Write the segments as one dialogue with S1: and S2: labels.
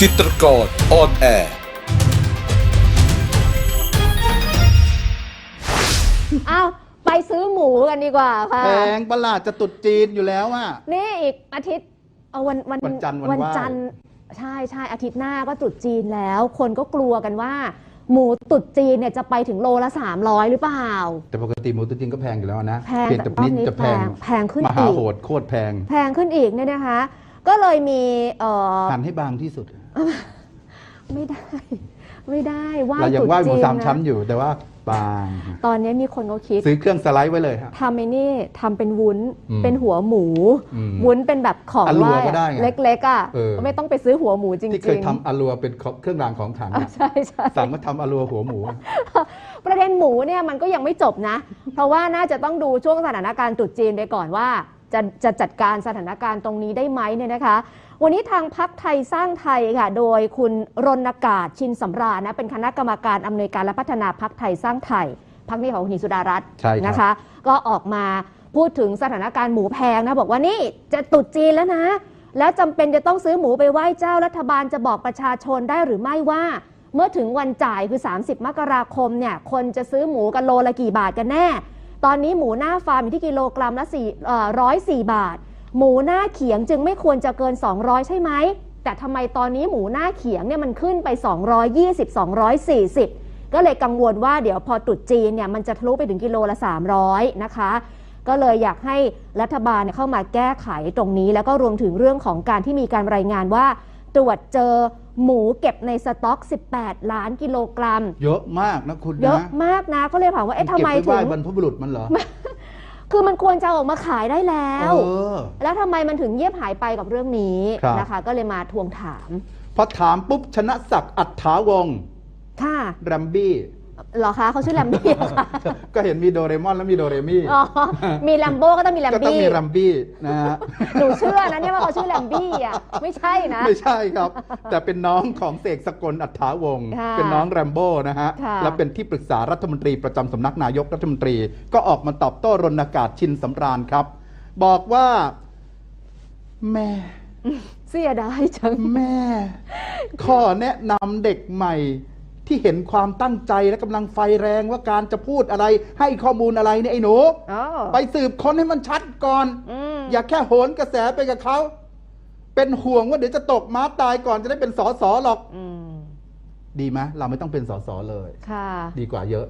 S1: จิตรกรออนแอร์
S2: อ้าวไปซื้อหมูกันดีกว่าค่ะ
S3: แพงประหลาดจะตรุดจีนอยู่แล้วอะ
S2: นี่อีกอาทิตย์เอาวันวัน
S3: วันจันทร์วัน
S2: วัน
S3: ไหว้
S2: จันทร์ใช่ใช่อาทิตย์หน้าก็ตรุษจีนแล้ว คนก็กลัวกันว่า หมูตรุษจีนเนี่ยจะไปถึงโลละ 300 หรือเปล่า
S3: แต่ปกติหมูตัวจริงก็แพงอยู่แล้วนะ
S2: แพง
S3: เพียงแต่
S2: แต่รอบ
S3: นี้
S2: นี้
S3: จะแพง
S2: แพงแพงขึ้น
S3: มหา
S2: อีก
S3: โหดโคตรแพง
S2: แพงขึ้นอีกเนี่ยนะคะ ก็เลยมีเออ
S3: หั่นให้บางที่สุด
S2: ไม่ได้ ไม่ได้ไหว้
S3: เรายั
S2: ต
S3: ง
S2: รุษ
S3: ไหว้หมู
S2: จีน
S3: สาม
S2: นะ
S3: ชั้นอยู่แต่ว่าบาง
S2: ตอนนี้มีคนเขาคิด
S3: ซื้อเครื่องสไลด์ไว้เลยฮะ
S2: ทำไอ้นี่ทำเป็นวุ้น
S3: อืม
S2: เป็นหัวหมู
S3: อืม
S2: วุ้นเป็นแบบของ
S3: อัลลั
S2: ไห
S3: ว
S2: ว้
S3: ก็ได้
S2: อะ
S3: ไง
S2: เล็กๆอะ
S3: เออ
S2: ไม่ต้องไปซื้อหัวหมูจริงๆ
S3: ที่เคยทำอาลัวเป็นเครื่องรางของขลัง
S2: อะ
S3: อะ
S2: ใช่ใช่
S3: สั่งมาทำอาลัวหัวหมู
S2: ประเด็นหมูเนี่ยมันก็ยังไม่จบนะ เพราะว่าน่าจะต้องดูช่วงสถานการณ์ตรุษจีนไปก่อนว่า จะจะจัดการสถานการณ์ตรงนี้ได้ไหมเนี่ยนะคะ วันนี้ทางพักไทยสร้างไทยค่ะ โดยคุณรณกาศชินสำราญนะเป็นคณะกรรมการอำนวยการและพัฒนาพักไทยสร้างไทยพักนี้ของคุณหญิงสุดารัตน์
S3: ใช่ครับ
S2: นะคะ ก็ออกมาพูดถึงสถานการณ์หมูแพงนะ บอกว่านี่จะตรุษจีนแล้วนะ แล้วจำเป็นจะต้องซื้อหมูไปไหว้เจ้ารัฐบาลจะบอกประชาชนได้หรือไม่ว่า เมื่อถึงวันจ่ายคือ 30 มกราคมเนี่ยคนจะซื้อหมูกันโลละกี่บาทกันแน่ ตอนนี้หมูหน้าฟาร์มอยู่ที่กิโลกรัมละ4ร้อยสี่บาท หมูหน้าเขียงจึงไม่ควรจะเกิน 200 ใช่ไหม แต่ทำไมตอนนี้หมูหน้าเขียงเนี่ยมันขึ้นไป 220 240 ก็เลยกังวลว่าเดี๋ยวพอตรุษจีนเนี่ยมันจะทะลุไปถึงกิโลละ 300 นะคะก็เลยอยากให้รัฐบาลเเข้ามาแก้ไขตรงนี้ แล้วก็รวมถึงเรื่องของการที่มีการรายงานว่า ตรวจเจอ หมูเก็บในสต็อก 18 ล้านกิโลกรัม
S3: เยอะมากนะคุณนะ
S2: เยอะมากนะก็เลยถามว่าเอ๊ะทำไม
S3: เก็บ
S2: ถึ
S3: ว้
S2: ง
S3: ไหว้บรรพบุรุษมันเหรอ
S2: คือมันควรจะเอาออกมาขายได้แล้ว
S3: เออ
S2: แล้วทำไมมันถึงเงียบหายไปกับเรื่องนี้
S3: ครับ
S2: นะคะ ก็เลยมาทวงถาม
S3: พอถามปุ๊บชนะศักดิ์อัฏฐาวงศ์
S2: ค่ะ
S3: แรมบี้
S2: เหรอคะเขาชื่อแลมบี้เหรอคะ
S3: ก็เห็นมีโดเรมอนแล้วมีโดเรมี่
S2: อ๋อมีแลมโบ้ก็ต้องมีแลม
S3: ก็ต้อง
S2: บี้
S3: มีแรมบี้นะฮะ
S2: หนูเชื่อนะเนี่ยว่าเขาชื่อแลมบี้อะไม่ใช่นะ
S3: ไม่ใช่ครับ แต่เป็นน้องของเสกสกลอัฏฐาวงศ์
S2: ค่ะ
S3: เป็นน้องแรมโบ้นะฮะ
S2: ค่ะ
S3: และเป็นที่ปรึกษารัฐมนตรีประจำสำนักนายกรัฐมนตรี ก็ออกมาตอบโต้รณกาศชินสำราญครับ บอกว่าแม่
S2: เสียดายจัง
S3: แม่ข้อแนะนำเด็กใหม่ ที่เห็นความตั้งใจและกำลังไฟแรงว่าการจะพูดอะไร ให้ข้อมูลอะไรเนี่ยไอ้หนู
S2: อ๋อ
S3: ไปสืบค้นให้มันชัดก่อน
S2: อืม
S3: อย่าแค่โหนกระแสไปกับเขา เป็นห่วงว่าเดี๋ยวจะตกม้าตายก่อนจะได้เป็นสอสอหรอก
S2: อืม
S3: ดีไหมเราไม่ต้องเป็นสอสอเลย
S2: ค่ะ
S3: ดีกว่าเยอะ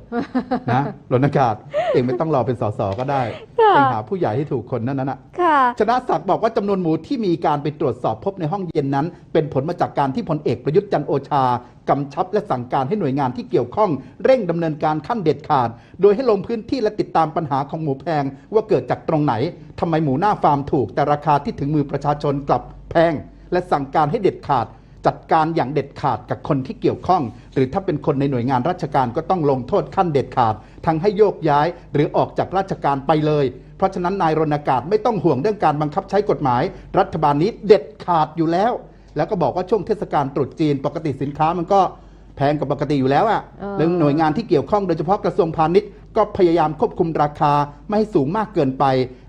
S3: นะรณกาศเองไม่ต้องรอเป็นสอสอก็ได้
S2: ค่ะ
S3: เองหาผู้ใหญ่ที่ถูกคนนั้นน่ะ
S2: ค่ะ
S3: ชนะศักดิ์บอกว่าจำนวนหมูที่มีการไปตรวจสอบพบในห้องเย็นนั้น เป็นผลมาจากการที่พลเอกประยุทธ์จันทร์โอชากำชับและสั่งการให้หน่วยงานที่เกี่ยวข้อง เร่งดำเนินการขั้นเด็ดขาด โดยให้ลงพื้นที่และติดตามปัญหาของหมูแพงว่าเกิดจากตรงไหนทำไมหมูหน้าฟาร์มถูก แต่ราคาที่ถึงมือประชาชนกลับแพง และสั่งการให้เด็ดขาด จัดการอย่างเด็ดขาดกับคนที่เกี่ยวข้อง หรือถ้าเป็นคนในหน่วยงานราชการก็ต้องลงโทษขั้นเด็ดขาด ทั้งให้โยกย้ายหรือออกจากราชการไปเลย เพราะฉะนั้นนายรณกาศไม่ต้องห่วงเรื่องการบังคับใช้กฎหมาย รัฐบาลนี้เด็ดขาดอยู่แล้ว แล้วก็บอกว่าช่วงเทศกาลตรุษจีนปกติสินค้ามันก็แพงกว่าปกติอยู่แล้วอะ
S2: เออ
S3: เรื่องหน่วยงานที่เกี่ยวข้องโดยเฉพาะกระทรวงพาณิชย์ก็พยายามควบคุมราคาไม่ให้สูงมากเกินไป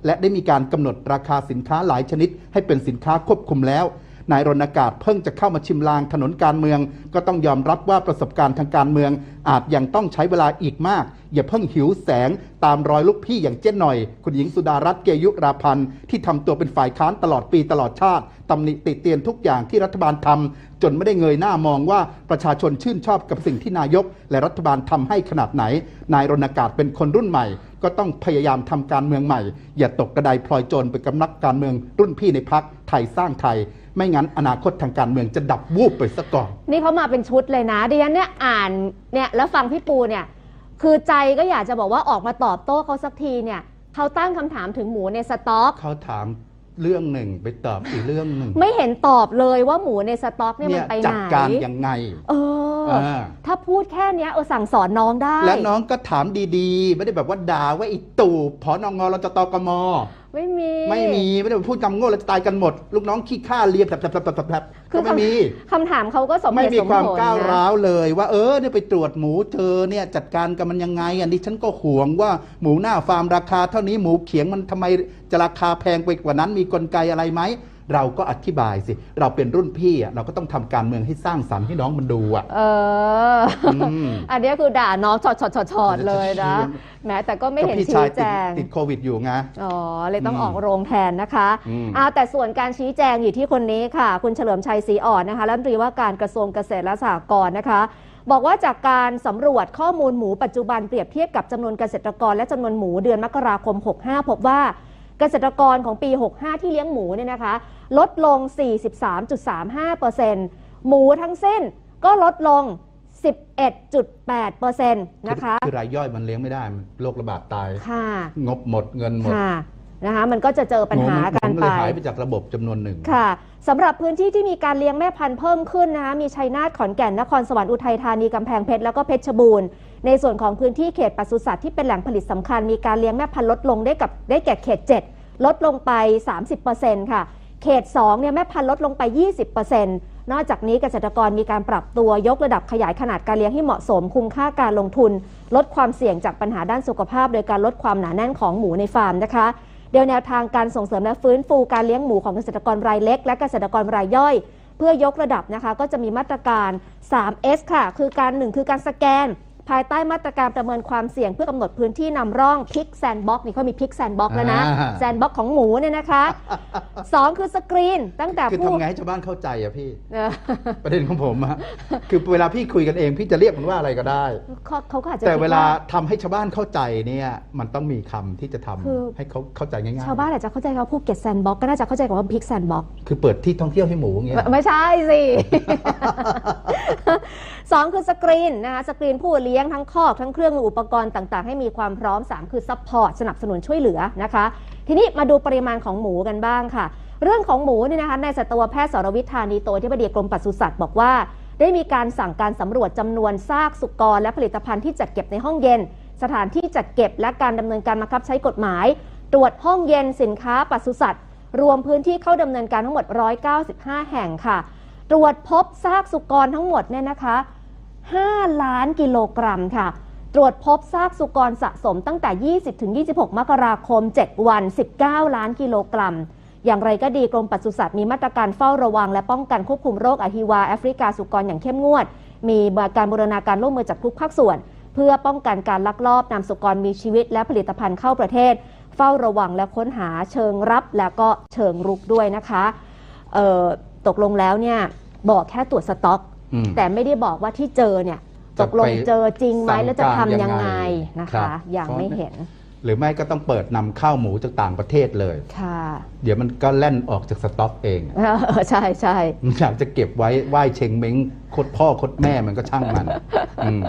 S3: และได้มีการกำหนดราคาสินค้าหลายชนิด ให้เป็นสินค้าควบคุมแล้ว นายรณกาศเพิ่งจะเข้ามาชิมลางถนนการเมือง ก็ต้องยอมรับว่าประสบการณ์ทางการเมือง อาจยังต้องใช้เวลาอีกมาก อย่าเพิ่งหิวแสงตามรอยลูกพี่อย่างเจ้นหน่อย คุณหญิงสุดารัตน์เกยุราพันธ์ที่ทำตัวเป็นฝ่ายค้านตลอดปีตลอดชาติตำหนิติเตียนทุกอย่างที่รัฐบาลทำจนไม่ได้เงยหน้ามองว่าประชาชนชื่นชอบกับสิ่งที่นายก และรัฐบาลทำให้ขนาดไหน นายรณกาศเป็นคนรุ่นใหม่ก็ต้องพยายามทำการเมืองใหม่ อย่าตกกระไดพลอยโจรไปกับนักการเมืองรุ่นพี่ในพักไทยสร้างไทย ไม่งั้นอนาคตทางการเมืองจะดับวูบไปซะก่อน
S2: นี่เขามาเป็นชุดเลยนะดิฉันเนี่ยอ่านเนี่ยแล้วฟังพี่ปูเนี่ย คือใจก็อยากจะบอกว่าออกมาตอบโต้เขาสักทีเนี่ยเขาตั้งคำถามถึงหมูในสต็อก
S3: เขาถามเรื่องหนึ่งไปตอบอีกเรื่องหนึ่ง
S2: ไม่เห็นตอบเลยว่าหมูในสต็อกเนี่ย
S3: เนี่
S2: มัน
S3: ย
S2: ไปไหน
S3: จัดการยังไง
S2: เออ
S3: อ่า
S2: ถ้าพูดแค่เนี้ยเออสั่งสอนน้องได้
S3: แล้วน้องก็ถามดีๆ ไม่ได้แบบว่าด่าว่าไอีตู่พอนงเราจะตกม
S2: ไม่มี
S3: ไม่มีไม่ได้พูดคำโง่เราจะตายกันหมด ลูกน้องขี้ข้าเลียบแผลบๆๆๆๆก็ไม่มี
S2: คำถามเขาก็สมเห
S3: ไม่
S2: ตุ
S3: มี
S2: สม
S3: ความ
S2: ผล
S3: ก้าว
S2: นะ
S3: ร้าวเลย ว่าเออเนี่ยไปตรวจหมูเจอเนี่ยจัดการกับมันยังไง อันนี้ฉันก็ห่วงว่าหมูหน้าฟาร์มราคาเท่านี้หมูเขียงมันทำไมจะราคาแพงไปกว่านั้นมีกลไกอะไรไหม เราก็อธิบายสิ เราเป็นรุ่นพี่อะเราก็ต้องทำการเมืองให้สร้างสรรค์ให้น้องมันดูอะ
S2: เอออ
S3: ม
S2: อันนี้คือด่าน้องชอดชอดชอดชอดเลยนะ แม้แต่ก็ไม่
S3: ก็
S2: เห็น
S3: พี่
S2: ชี้
S3: ชาย
S2: แจ
S3: ติด
S2: ง
S3: ติดโควิดอยู่ไง
S2: อ๋อ เลยต้อง
S3: อืม
S2: ออกโรงแทนนะคะ
S3: อืม
S2: เอาแต่ส่วนการชี้แจงอยู่ที่คนนี้ค่ะ คุณเฉลิมชัยศรีอ่อนนะคะ รัฐมนตรีว่าการกระทรวงเกษตรและสหกรณ์นะคะ บอกว่าจากการสำรวจข้อมูลหมูปัจจุบันเปรียบเทียบกับจำนวนเกษตรกรและจำนวนหมูเดือนมกราคม 65 พบว่า เกษตรกรของปี 65 ที่เลี้ยงหมูเนี่ยนะคะ ลดลง 43.35%หมูทั้งสิ้นก็ลดลง 11.8%นะคะ
S3: คือรายย่อยมันเลี้ยงไม่ได้มันโรคระบาดตาย
S2: ค่ะ
S3: งบหมดเงินหมด
S2: ค่ะนะคะมันก็จะเจอปัญหากัน
S3: หมู
S2: ไป
S3: เลยหายไปจากระบบจำนวนหนึ่ง
S2: ค่ะสำหรับพื้นที่ที่มีการเลี้ยงแม่พันธุ์เพิ่มขึ้นนะคะมีชัยนาทขอนแก่นนครสวรรค์อุทัยธานีกำแพงเพชรแล้วก็เพชรบูรณ์ ในส่วนของพื้นที่เขตปศุสัตว์ที่เป็นแหล่งผลิตสำคัญมีการเลี้ยงแม่พันธุ์ลดลงได้กับได้แก่เขต 7 ลดลงไป 30%ค่ะ เขต2เนี่ยแม่พันธุ์ลดลงไป 20%นอกจากนี้เกษตรกรมีการปรับตัวยกระดับขยายขนาดการเลี้ยงให้เหมาะสมคุ้มค่าการลงทุน ลดความเสี่ยงจากปัญหาด้านสุขภาพ โดยการลดความหนาแน่นของหมูในฟาร์มนะคะเดียวแนวทางการส่งเสริมและฟื้นฟูการเลี้ยงหมูของเกษตรกรรายเล็ก และเกษตรกรรายย่อย เพื่อยกระดับนะคะ ก็จะมีมาตรการ 3S ค่ะ คือการ 1 คือการสแกน ภายใต้มาตรการประเมินความเสี่ยงเพื่อกำหนดพื้นที่นำร่องพิกแซนบ็อกนี่เขามีพิกแซนบ็อกแล้วนะ
S3: อ่า
S2: แซนบ็อกของหมูเนี่ยนะคะ 2 คือสกรีนตั้งแต่
S3: คือ
S2: ผู้
S3: ทำไงให้ชาวบ้านเข้าใจอะพี่
S2: เออ
S3: ประเด็นของผมอะคือเวลาพี่คุยกันเองพี่จะเรียกมันว่าอะไรก็ได้
S2: เขาเขาก็อาจจะ
S3: แต่
S2: คิด
S3: เวลาทำให้ชาวบ้านเข้าใจเนี่ยมันต้องมีคำที่จะทำ
S2: คือ
S3: ให้เขาเข้าใจง่ายๆ
S2: ชาวบ้านอาจจะเข้าใจเขาภูเก็ตแซนบ็อกก็น่าจะเข้าใจกับว่าพิกแซนบ็อก
S3: คือเปิดที่ท่องเที่ยวให้หมูอย่างเงี้ย
S2: ไม่ไม่ใช่สิ สองคือสกรีนนะคะสกรีนผู้เลี้ยงทั้งคอกทั้งเครื่องมืออุปกรณ์ต่างๆ ให้มีความพร้อม 3 คือซัพพอร์ตสนับสนุนช่วยเหลือนะคะ ทีนี้มาดูปริมาณของหมูกันบ้างค่ะ เรื่องของหมูเนี่ยนะคะในสัตวแพทย์สรวิทธานีโตที่บดีกรมปศุสัตว์บอกว่า ได้มีการสั่งการสำรวจจำนวนซากสุกรและผลิตภัณฑ์ที่จัดเก็บในห้องเย็น สถานที่จัดเก็บและการดำเนินการบังคับใช้กฎหมาย ตรวจห้องเย็นสินค้าปศุสัตว์รวมพื้นที่เข้าดำเนินการทั้งหมด 195 แห่งค่ะ ตรวจพบซากสุกรทั้งหมดเนี่ยนะคะ 5 ล้านกิโลกรัมค่ะ ตรวจพบซากสุกรสะสมตั้งแต่ 20ถึง26 มกราคม 7 วัน 19 ล้านกิโลกรัม อย่างไรก็ดีกรมปศุสัตว์มีมาตรการเฝ้าระวัง และป้องกันควบคุมโรคอหิวาแอฟริกาสุกรอย่างเข้มงวด มีการบูรณาการร่วมมือจากทุกภาคส่วน เพื่อป้องกันการลักลอบนำสุกรมีชีวิต และผลิตภัณฑ์เข้าประเทศ เฝ้าระวังและค้นหาเชิงรับแล้วก็เชิงรุกด้วยนะคะตกลงแล้วเนี่ยบอกแค่ตรวจสต็อก แต่ไม่ได้บอกว่าที่เจอเนี่ยต
S3: จะ
S2: กลง
S3: ไป
S2: เจอจริงไหม
S3: สั่ง
S2: แล้วจะทำยังไง
S3: การยังไง
S2: นะ
S3: ครั
S2: คะ
S3: บ
S2: ยังไม่เห็น
S3: หรือไม่ก็ต้องเปิดนำเข้าหมูจากต่างประเทศเลย
S2: ค่ะ
S3: เดี๋ยวมันก็แล่นออกจากสต็อกเอง
S2: เออใช่ใช่
S3: มันอยากจะเก็บไว้ไหว้เชงเม้งโคตรพ่อโคตรแม่มันก็ช่างมันอืม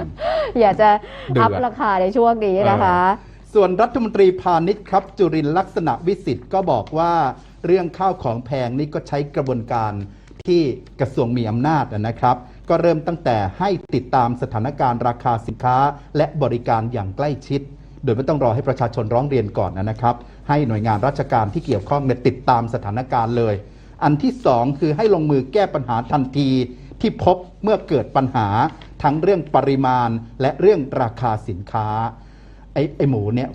S2: อยากจะ
S3: เดือด
S2: อัพราคาในช่วงนี้นะคะ
S3: ส่วนรัฐมนตรีพาณิชย์ครับ จุรินทร์ลักษณะวิสิทธิ์ก็บอกว่า เรื่องข้าวของแพงนี่ก็ใช้กระบวนการ ที่กระทรวงมีอำนาจนะครับ ก็เริ่มตั้งแต่ให้ติดตามสถานการณ์ราคาสินค้า และบริการอย่างใกล้ชิด โดยไม่ต้องรอให้ประชาชนร้องเรียนก่อนนะครับ ให้หน่วยงานราชการที่เกี่ยวข้องเนี่ยติดตามสถานการณ์เลย อันที่สองคือให้ลงมือแก้ปัญหาทันทีที่พบเมื่อเกิดปัญหาทั้งเรื่องปริมาณและเรื่องราคาสินค้าไอ้ไอ้หมูเนี่ย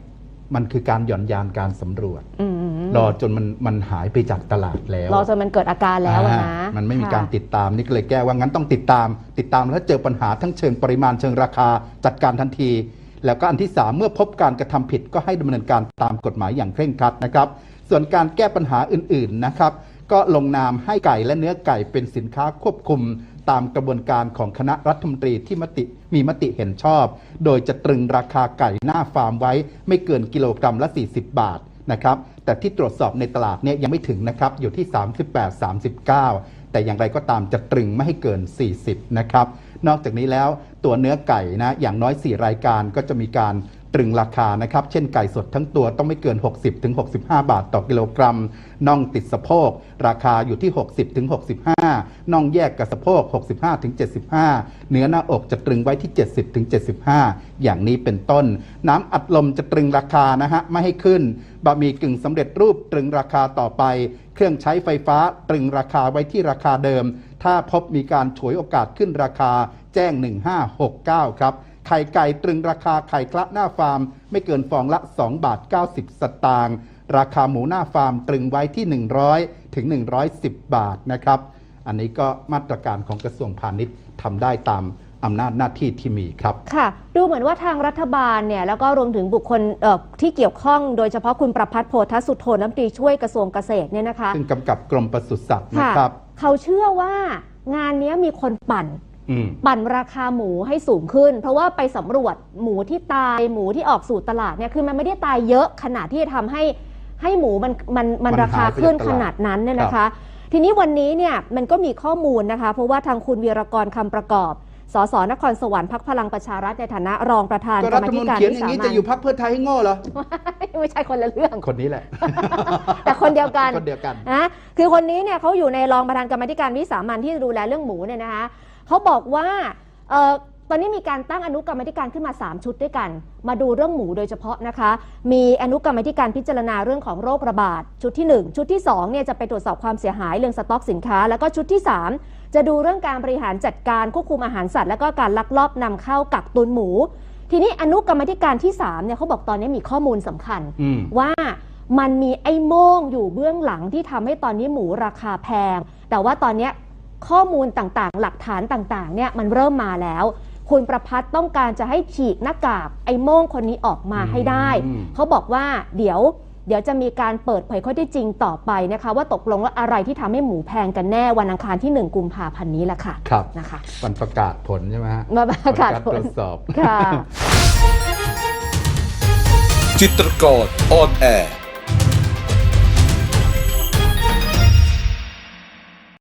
S3: มันคือการหย่อนยานการสำรวจ
S2: อืม
S3: รอจนมันมันหายไปจากตลาดแล้ว
S2: รอจนมันเกิดอาการแล้วอะ
S3: อ่า
S2: นะ
S3: มันไม่มี
S2: ค่ะ
S3: การติดตามนี่ก็เลยแก้ว่างั้นต้องติดตาม ติดตามแล้วถ้าเจอปัญหาทั้งเชิงปริมาณเชิงราคาจัดการทันที แล้วก็อันที่3เมื่อพบการกระทำผิดก็ให้ดำเนินการตามกฎหมายอย่างเคร่งครัดนะครับ ส่วนการแก้ปัญหาอื่นๆนะครับ ก็ลงนามให้ไก่และเนื้อไก่เป็นสินค้าควบคุม ตามกระบวนการของคณะรัฐมนตรีที่มติมีมติเห็นชอบ โดยจะตรึงราคาไก่หน้าฟาร์มไว้ไม่เกินกิโลกรัมละ 40 บาทนะครับ แต่ที่ตรวจสอบในตลาดเนี่ยยังไม่ถึงนะครับ อยู่ที่ 38-39 แต่อย่างไรก็ตามจะตรึงไม่ให้เกิน 40 นะครับ นอกจากนี้แล้ว ตัวเนื้อไก่นะอย่างน้อย 4 รายการก็จะมีการตรึงราคานะครับ เช่นไก่สดทั้งตัวต้องไม่เกิน 60ถึง65 บาทต่อกิโลกรัม น่องติดสะโพก ราคาอยู่ที่ 60ถึง65 น่องแยกกับสะโพก 65ถึง75 เนื้อหน้าอกจะตรึงไว้ที่ 70ถึง75 อย่างนี้เป็นต้น น้ำอัดลมจะตรึงราคานะฮะ ไม่ให้ขึ้น บะหมี่กึ่งสำเร็จรูปตรึงราคาต่อไป เครื่องใช้ไฟฟ้าตรึงราคาไว้ที่ราคาเดิม ถ้าพบมีการฉวยโอกาสขึ้นราคา แจ้ง 1569 ครับ ไข่ไก่ตรึงราคาไข่คละหน้าฟาร์ม ไม่เกินฟองละ 2 บาท 90 สตางค์ราคาหมูหน้าฟาร์มตรึงไว้ที่ 100 ถึง 110 บาทนะครับ อันนี้ก็มาตรการของกระทรวงพาณิชย์ทำได้ตามอำนาจหน้าที่ที่มีครับ
S2: ค่ะ ดูเหมือนว่าทางรัฐบาลเนี่ยแล้วก็รวมถึงบุคคลเอ่อที่เกี่ยวข้อง โดยเฉพาะคุณประพัฒน์โพธสุทโธน้ำตรีช่วยกระทรวงเกษตรเนี่ยนะคะ
S3: ซึ่งกำกับกรมปศุสัตว์นะ
S2: ค่ะ
S3: ครับ
S2: เขาเชื่อว่างานเนี้ยมีคนปั่น
S3: อืม
S2: ปั่นราคาหมูให้สูงขึ้น เพราะว่าไปสำรวจหมูที่ตายหมูที่ออกสู่ตลาดเนี่ยคือมันไม่ได้ตายเยอะขนาดที่จะทำให้ให้หมูมันมันมัน
S3: มัน
S2: ราคา
S3: หายไป
S2: ขึ้น
S3: จากต
S2: ข
S3: ลาด
S2: นาดนั้นเนี่ยนะคะ ทีนี้วันนี้เนี่ยมันก็มีข้อมูลนะคะ เพราะว่าทางคุณวีรกรคำประกอบสสนครสวรรค์พักพลังประชารัฐในฐานะรองประธาน
S3: ก็
S2: กร
S3: รั
S2: ร
S3: ฐ
S2: ม
S3: ธรรม
S2: ธิ
S3: นูญ
S2: การ
S3: เขียนอ
S2: วิ
S3: ย่า
S2: สาง
S3: นี้
S2: มั
S3: จะ
S2: ญ
S3: อยู่พักเพื่อไทยให้โง่เหรอ
S2: ไม่ใช่คนละเรื่อง
S3: คนนี้แหละ
S2: แต่คนเดียวกัน
S3: คนเดียวกัน
S2: นะคือคนนี้เนี่ยเขาอยู่ในรองประธานกรรมาธิการวิสามันที่ดูแลเรื่องหมูเนี่ยนะคะ เขาบอกว่าเอ่อตอนนี้มีการตั้งอนุกรรมาธิการขึ้นมา 3 ชุดด้วยกัน มาดูเรื่องหมูโดยเฉพาะนะคะ มีอนุกรรมาธิการพิจารณาเรื่องของโรคระบาด ชุดที่ 1 ชุดที่2เนี่ยจะไปตรวจสอบความเสียหายเรื่องสต็อกสินค้า แล้วก็ชุดที่ 3 จะดูเรื่องการบริหารจัดการควบคุมอาหารสัตว์ แล้วก็การลักลอบนำเข้ากักตุนหมู ทีนี้อนุกรรมาธิการที่3เนี่ยเขาบอกตอนนี้มีข้อมูลสำคัญ
S3: อืม
S2: ว่ามันมีไอ้โม่งอยู่เบื้องหลังที่ทำให้ตอนนี้หมูราคาแพง แต่ว่าตอนเนี้ย ข้อมูลต่างๆ หลักฐานต่างๆ เนี่ยมันเริ่มมาแล้ว คุณประพัฒน์ต้องการจะให้ฉีกหน้ากากไอ้โม่งคนนี้ออกมาให้ได้
S3: อืม
S2: เขาบอกว่าเดี๋ยวเดี๋ยวจะมีการเปิดเผยข้อเที่จริงต่อไปนะคะ ว่าตกลงว่าอะไรที่ทำให้หมูแพงกันแน่วันอังคารที่ 1 กุมภาพันธ์นี้แหละค่ะ
S3: ครับ
S2: นะคะ
S3: วันประกาศผลใช่ไหมฮะ
S2: มาประกาศผ
S3: ตร
S2: ล
S3: วจสอบ
S2: ค่ะ
S1: จิตรกรออนแอร์